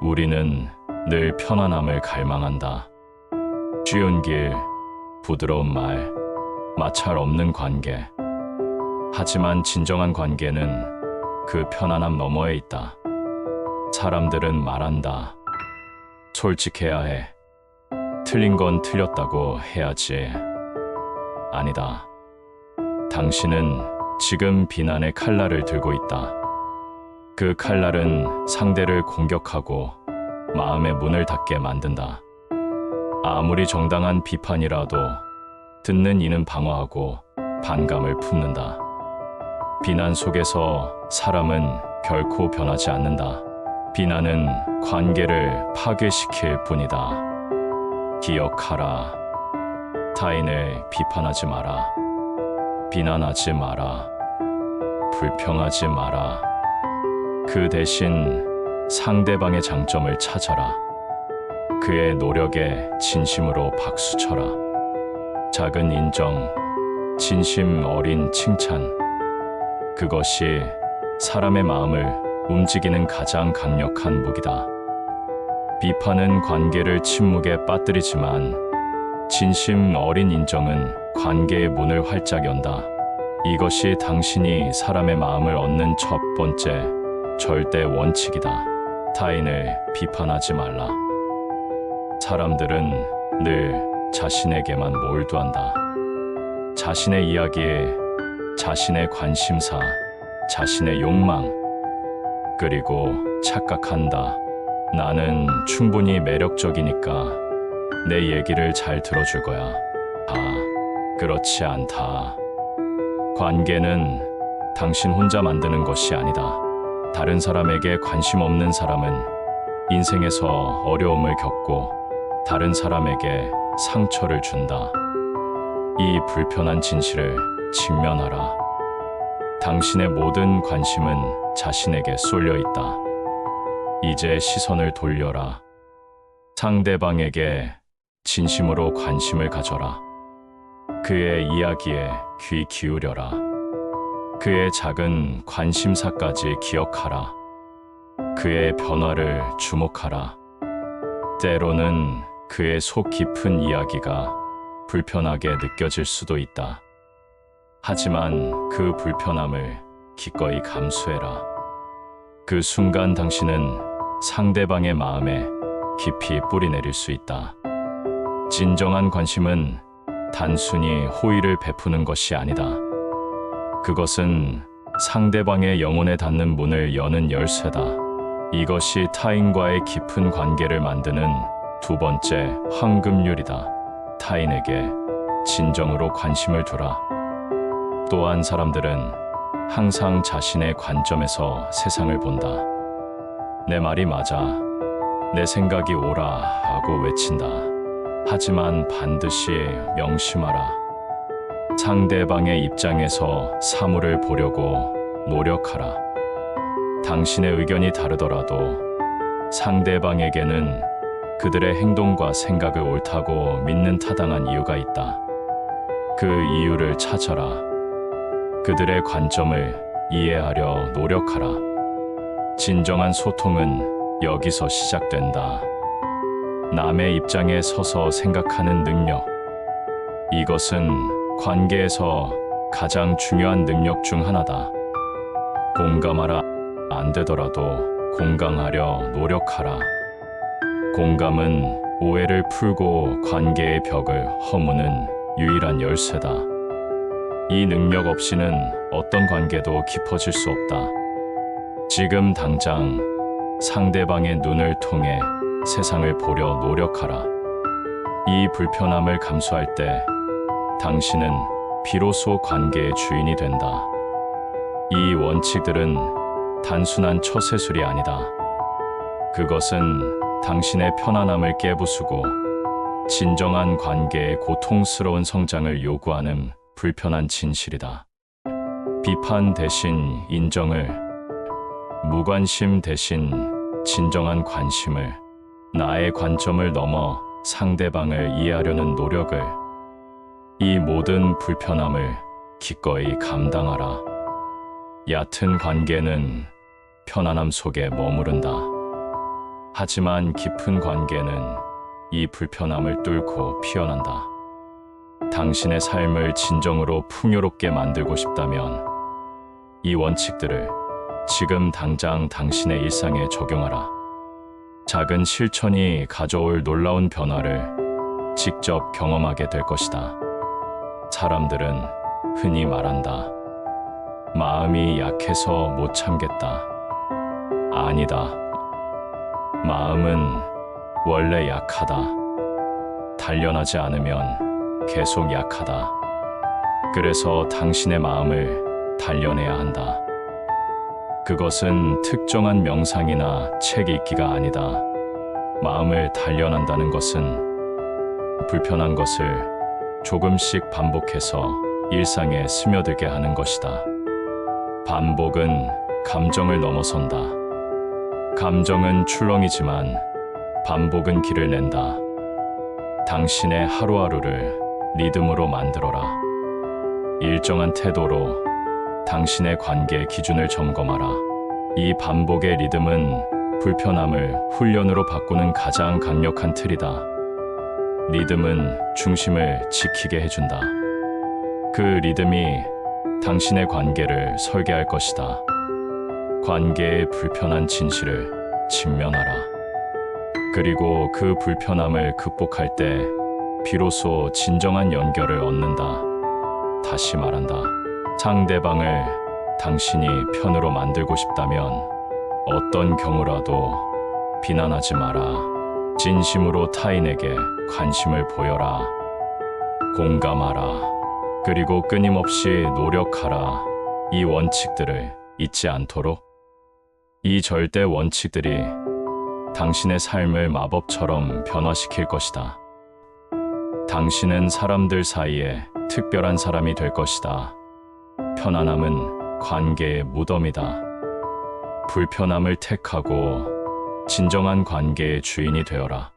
우리는 늘 편안함을 갈망한다. 쉬운 길, 부드러운 말, 마찰 없는 관계. 하지만 진정한 관계는 그 편안함 너머에 있다. 사람들은 말한다. 솔직해야 해. 틀린 건 틀렸다고 해야지. 아니다. 당신은 지금 비난의 칼날을 들고 있다. 그 칼날은 상대를 공격하고 마음의 문을 닫게 만든다. 아무리 정당한 비판이라도 듣는 이는 방어하고 반감을 품는다. 비난 속에서 사람은 결코 변하지 않는다. 비난은 관계를 파괴시킬 뿐이다. 기억하라. 타인을 비판하지 마라. 비난하지 마라. 불평하지 마라. 그 대신 상대방의 장점을 찾아라. 그의 노력에 진심으로 박수 쳐라. 작은 인정, 진심 어린 칭찬. 그것이 사람의 마음을 움직이는 가장 강력한 무기다. 비판은 관계를 침묵에 빠뜨리지만 진심 어린 인정은 관계의 문을 활짝 연다. 이것이 당신이 사람의 마음을 얻는 첫 번째 절대 원칙이다. 타인을 비판하지 말라. 사람들은 늘 자신에게만 몰두한다. 자신의 이야기에 자신의 관심사, 자신의 욕망, 그리고 착각한다. 나는 충분히 매력적이니까 내 얘기를 잘 들어줄 거야. 아, 그렇지 않다. 관계는 당신 혼자 만드는 것이 아니다. 다른 사람에게 관심 없는 사람은 인생에서 어려움을 겪고 다른 사람에게 상처를 준다. 이 불편한 진실을 직면하라. 당신의 모든 관심은 자신에게 쏠려 있다. 이제 시선을 돌려라. 상대방에게 진심으로 관심을 가져라. 그의 이야기에 귀 기울여라. 그의 작은 관심사까지 기억하라. 그의 변화를 주목하라. 때로는 그의 속 깊은 이야기가 불편하게 느껴질 수도 있다. 하지만 그 불편함을 기꺼이 감수해라. 그 순간 당신은 상대방의 마음에 깊이 뿌리내릴 수 있다. 진정한 관심은 단순히 호의를 베푸는 것이 아니다. 그것은 상대방의 영혼에 닿는 문을 여는 열쇠다. 이것이 타인과의 깊은 관계를 만드는 두 번째 황금률이다. 타인에게 진정으로 관심을 두라. 또한 사람들은 항상 자신의 관점에서 세상을 본다. 내 말이 맞아. 내 생각이 옳아 하고 외친다. 하지만 반드시 명심하라. 상대방의 입장에서 사물을 보려고 노력하라. 당신의 의견이 다르더라도 상대방에게는 그들의 행동과 생각을 옳다고 믿는 타당한 이유가 있다. 그 이유를 찾아라. 그들의 관점을 이해하려 노력하라. 진정한 소통은 여기서 시작된다. 남의 입장에 서서 생각하는 능력. 이것은 관계에서 가장 중요한 능력 중 하나다. 공감하라. 안 되더라도 공감하려 노력하라. 공감은 오해를 풀고 관계의 벽을 허무는 유일한 열쇠다. 이 능력 없이는 어떤 관계도 깊어질 수 없다. 지금 당장 상대방의 눈을 통해 세상을 보려 노력하라. 이 불편함을 감수할 때 당신은 비로소 관계의 주인이 된다. 이 원칙들은 단순한 처세술이 아니다. 그것은 당신의 편안함을 깨부수고 진정한 관계의 고통스러운 성장을 요구하는 불편한 진실이다. 비판 대신 인정을, 무관심 대신 진정한 관심을, 나의 관점을 넘어 상대방을 이해하려는 노력을, 이 모든 불편함을 기꺼이 감당하라. 얕은 관계는 편안함 속에 머무른다. 하지만 깊은 관계는 이 불편함을 뚫고 피어난다. 당신의 삶을 진정으로 풍요롭게 만들고 싶다면 이 원칙들을 지금 당장 당신의 일상에 적용하라. 작은 실천이 가져올 놀라운 변화를 직접 경험하게 될 것이다. 사람들은 흔히 말한다. 마음이 약해서 못 참겠다. 아니다. 마음은 원래 약하다. 단련하지 않으면 계속 약하다. 그래서 당신의 마음을 단련해야 한다. 그것은 특정한 명상이나 책 읽기가 아니다. 마음을 단련한다는 것은 불편한 것을 조금씩 반복해서 일상에 스며들게 하는 것이다. 반복은 감정을 넘어선다. 감정은 출렁이지만 반복은 길을 낸다. 당신의 하루하루를 리듬으로 만들어라. 일정한 태도로 당신의 관계 기준을 점검하라. 이 반복의 리듬은 불편함을 훈련으로 바꾸는 가장 강력한 틀이다. 리듬은 중심을 지키게 해준다. 그 리듬이 당신의 관계를 설계할 것이다. 관계의 불편한 진실을 직면하라. 그리고 그 불편함을 극복할 때 비로소 진정한 연결을 얻는다. 다시 말한다. 상대방을 당신이 편으로 만들고 싶다면 어떤 경우라도 비난하지 마라. 진심으로 타인에게 관심을 보여라. 공감하라. 그리고 끊임없이 노력하라. 이 원칙들을 잊지 않도록. 이 절대 원칙들이 당신의 삶을 마법처럼 변화시킬 것이다. 당신은 사람들 사이에 특별한 사람이 될 것이다. 편안함은 관계의 무덤이다. 불편함을 택하고 진정한 관계의 주인이 되어라.